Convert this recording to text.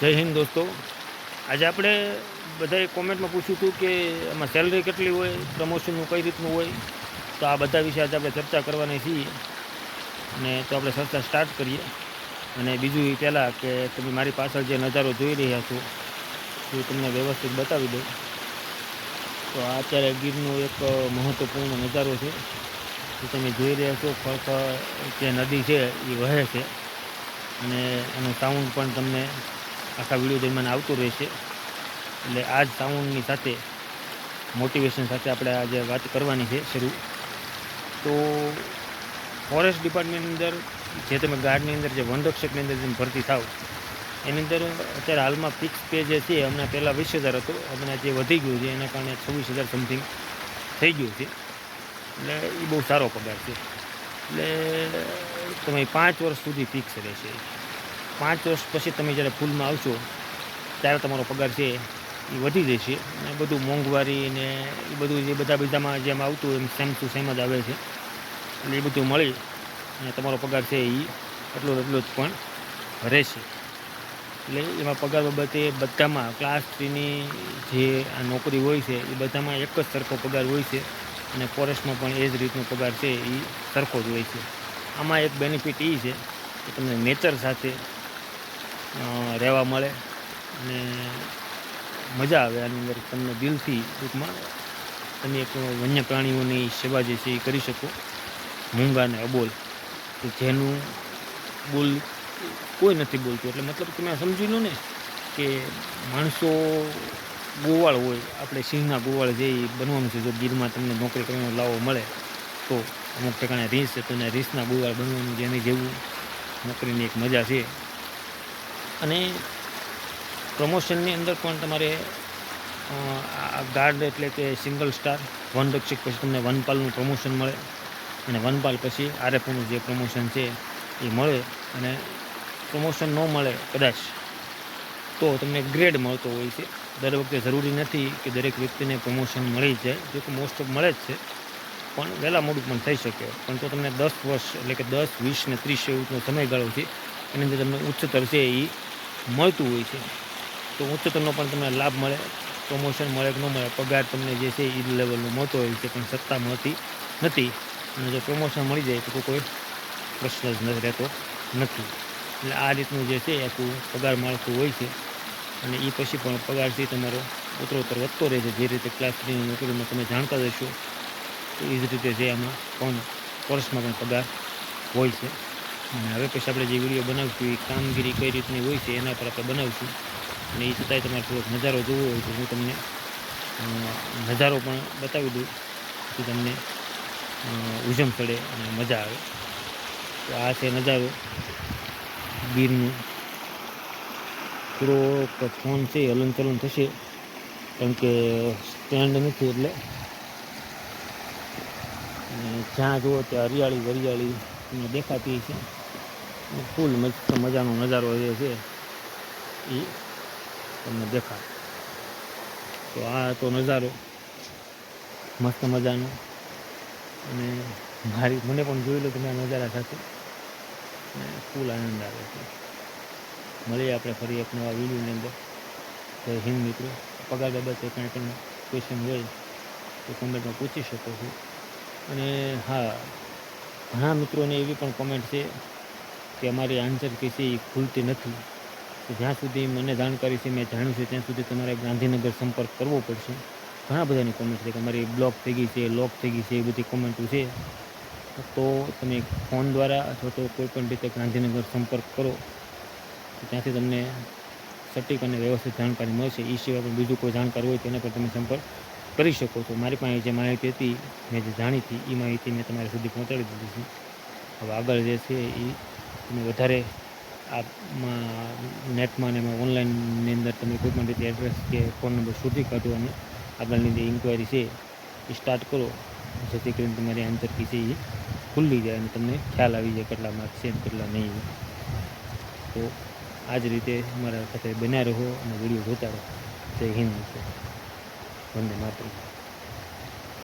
જય હિન્દ દોસ્તો. આજે આપણે બધાએ કોમેન્ટમાં પૂછ્યું હતું કે આમાં સેલરી કેટલી હોય પ્રમોશનનું કઈ રીતનું હોય. તો આ બધા વિશે આજે આપણે ચર્ચા કરવાની છીએ. અને તો આપણે ચર્ચા સ્ટાર્ટ કરીએ. અને બીજું એ પહેલાં કે તમે મારી પાછળ જે નજારો જોઈ રહ્યા છો, એ તમને વ્યવસ્થિત બતાવી દઉં. તો આ અત્યારે ગીરનો એક મહત્ત્વપૂર્ણ નજારો છે. જે તમે જોઈ રહ્યા છો ફળફળ જે નદી છે, એ વહે છે. અને એનું સાઉન્ડ પણ તમને આખા વીડિયો દરમિયાન આવતું રહેશે. એટલે આ જ સાઉન્ડની સાથે મોટિવેશન સાથે આપણે આજે વાત કરવાની છે શરૂ. તો ફોરેસ્ટ ડિપાર્ટમેન્ટની અંદર, જે તમે ગાર્ડની અંદર, જે વનરક્ષકની અંદર જેમ ભરતી થાવ એની અંદર અત્યારે હાલમાં ફિક્સ પે જે છે, હમણાં પહેલાં વીસ હજાર હતો, હમણાં જે વધી ગયું છે, એના કારણે છવ્વીસ હજાર સમથિંગ થઈ ગયું છે. એટલે એ બહુ સારો પગાર છે. એટલે તમે પાંચ વર્ષ સુધી ફિક્સ રહેશે. પાંચ વર્ષ પછી તમે જ્યારે ફૂલમાં આવશો, ત્યારે તમારો પગાર છે એ વધી જશે. અને બધું મોંઘવારી ને એ બધું જે બધા બધામાં જેમ આવતું એમ સેમ ટુ સેમ જ આવે છે. એટલે એ બધું મળી અને તમારો પગાર છે એ એટલો એટલો જ પણ રહેશે. એટલે એમાં પગાર બાબતે બધામાં ક્લાસ થ્રીની જે આ નોકરી હોય છે, એ બધામાં એક જ સરખો પગાર હોય છે. અને ફોરેસ્ટમાં પણ એ જ રીતનો પગાર છે એ સરખો જ હોય છે. આમાં એક બેનિફિટ એ છે કે તમને નેચર સાથે રહેવા મળે અને મજા આવે આની અંદર તમને દિલથી ટૂંકમાં તમે એક વન્ય પ્રાણીઓની સેવા જે છે એ કરી શકો. મૂંગા અને અબોલ. કે જેનું બોલ કોઈ નથી બોલતું. એટલે મતલબ તમે સમજી લો ને કે માણસો ગોવાળ હોય, આપણે સિંહના ગોવાળ જે બનવાનું છે, જો ગીરમાં તમને નોકરી કરવાનો લાવો મળે, તો અમુક ઠેકાણે રીસ છે, તો એને રીસના ગોવાળ બનવાનું જેની જેવું નોકરીની એક મજા છે. અને પ્રમોશનની અંદર પણ તમારે ગાર્ડ એટલે કે સિંગલ સ્ટાર વનરક્ષક પછી તમને વનપાલનું પ્રમોશન મળે અને વનપાલ પછી આરએફઓનું જે પ્રમોશન છે એ મળે અને પ્રમોશન ન મળે કદાચ તો તમને ગ્રેડ મળતો હોય છે. દર વખતે જરૂરી નથી કે દરેક વ્યક્તિને પ્રમોશન મળી જાય, જો કે મોસ્ટ ઓફ મળે જ છે, પણ વહેલા મોડું પણ થઈ શકે. પણ તો તમને દસ વર્ષ એટલે કે દસ, વીસ ને ત્રીસ એવું સમયગાળો છે, એની અંદર તમને ઉચ્ચતર છે એ મળતું હોય છે. તો ઉચ્ચતરનો પણ તમને લાભ મળે પ્રમોશન મળે કે ન મળે, પગાર તમને જે છે એ લેવલનો મળતો હોય છે, પણ સત્તા મળતી નથી. અને જો પ્રમોશન મળી જાય તો કોઈ પ્રશ્ન જ નથી રહેતો નથી. એટલે આ રીતનું જે છે આખું પગાર માળખું હોય છે. અને એ પછી પણ પગારથી તમારો ઉત્તરોત્તર વધતો રહે છે. જે રીતે ક્લાસ થ્રીની નોકરીમાં તમે જાણતા જશો તો એ જ રીતે જે આમાં પણ વર્ષમાં પણ પગાર હોય છે. અને હવે પછી આપણે જે વીડિયો બનાવશું એ કામગીરી કઈ રીતની હોય છે એના પર આપણે બનાવશું. અને એ છતાંય તમારે થોડોક નજારો જોવો હોય તો હું તમને નજારો પણ બતાવી દઉં કે તમને ઉજમ ચડે અને મજા આવે. તો આ છે નજારો. ગીરનું થોડોક ફોન છે હલન હલનચલન થશે કેમ કે સ્ટેન્ડ નથી એટલે. જ્યાં જુઓ ત્યાં હરિયાળી વરિયાળી દેખાતી છે ફૂલ મસ્ત મજાનો નજારો જે છે. એ તમને દેખાય. તો આ તો નજારો. મસ્ત મજાનો. અને મારી, મને પણ જોઈ લો તમે આ નજારા સાથે. અને ફૂલ આનંદ આવે છે. મળીએ આપણે ફરી એક નવા વિડીયોની અંદર. જય હિન્દ મિત્રો. પગાર બાબતે કાંઈ પણ ક્વેશ્ચન હોય તો કોમેન્ટમાં પૂછી શકો છો. અને હા, ઘણા મિત્રોને એવી પણ કોમેન્ટ છે કે અમારી આન્સર કે છે એ ખુલતી નથી. જ્યાં સુધી મને જાણકારી છે, મેં જાણ્યું છે, ત્યાં સુધી તમારે ગાંધીનગર સંપર્ક કરવો પડશે. ઘણા બધાની કોમેન્ટ છે કે અમારી બ્લોક થઈ ગઈ છે લોક થઈ ગઈ છે, એ બધી કોમેન્ટો છે. તો તમે ફોન દ્વારા અથવા તો કોઈપણ રીતે ગાંધીનગર સંપર્ક કરો ત્યાંથી તમને સટીક અને વ્યવસ્થિત જાણકારી મળશે. એ સિવાય પણ બીજું કોઈ જાણકાર હોય તેના પર તમે સંપર્ક કરી શકો છો. મારી પાસે જે માહિતી હતી, મેં જે જાણી હતી, એ માહિતી મેં તમારા સુધી પહોંચાડી દીધી છે. હવે આગળ જે છે એ તમે વધારે આમાં નેટમાં ને એમાં ઓનલાઈનની અંદર તમે કોઈ પણ રીતે એડ્રેસ કે ફોન નંબર શોધી કાઢો અને આગળની જે ઇન્ક્વાયરી છે એ સ્ટાર્ટ કરો. જેથી કરીને તમારી આન્સર કી છે એ ખુલ્લી જાય અને તમને ખ્યાલ આવી જાય કેટલા માર્ક છે અને કેટલા નહીં. તો આ જ રીતે અમારા સાથે બન્યા રહો અને વીડિયો જોતા રહો. જય હિન્દ વંદે માતરમ.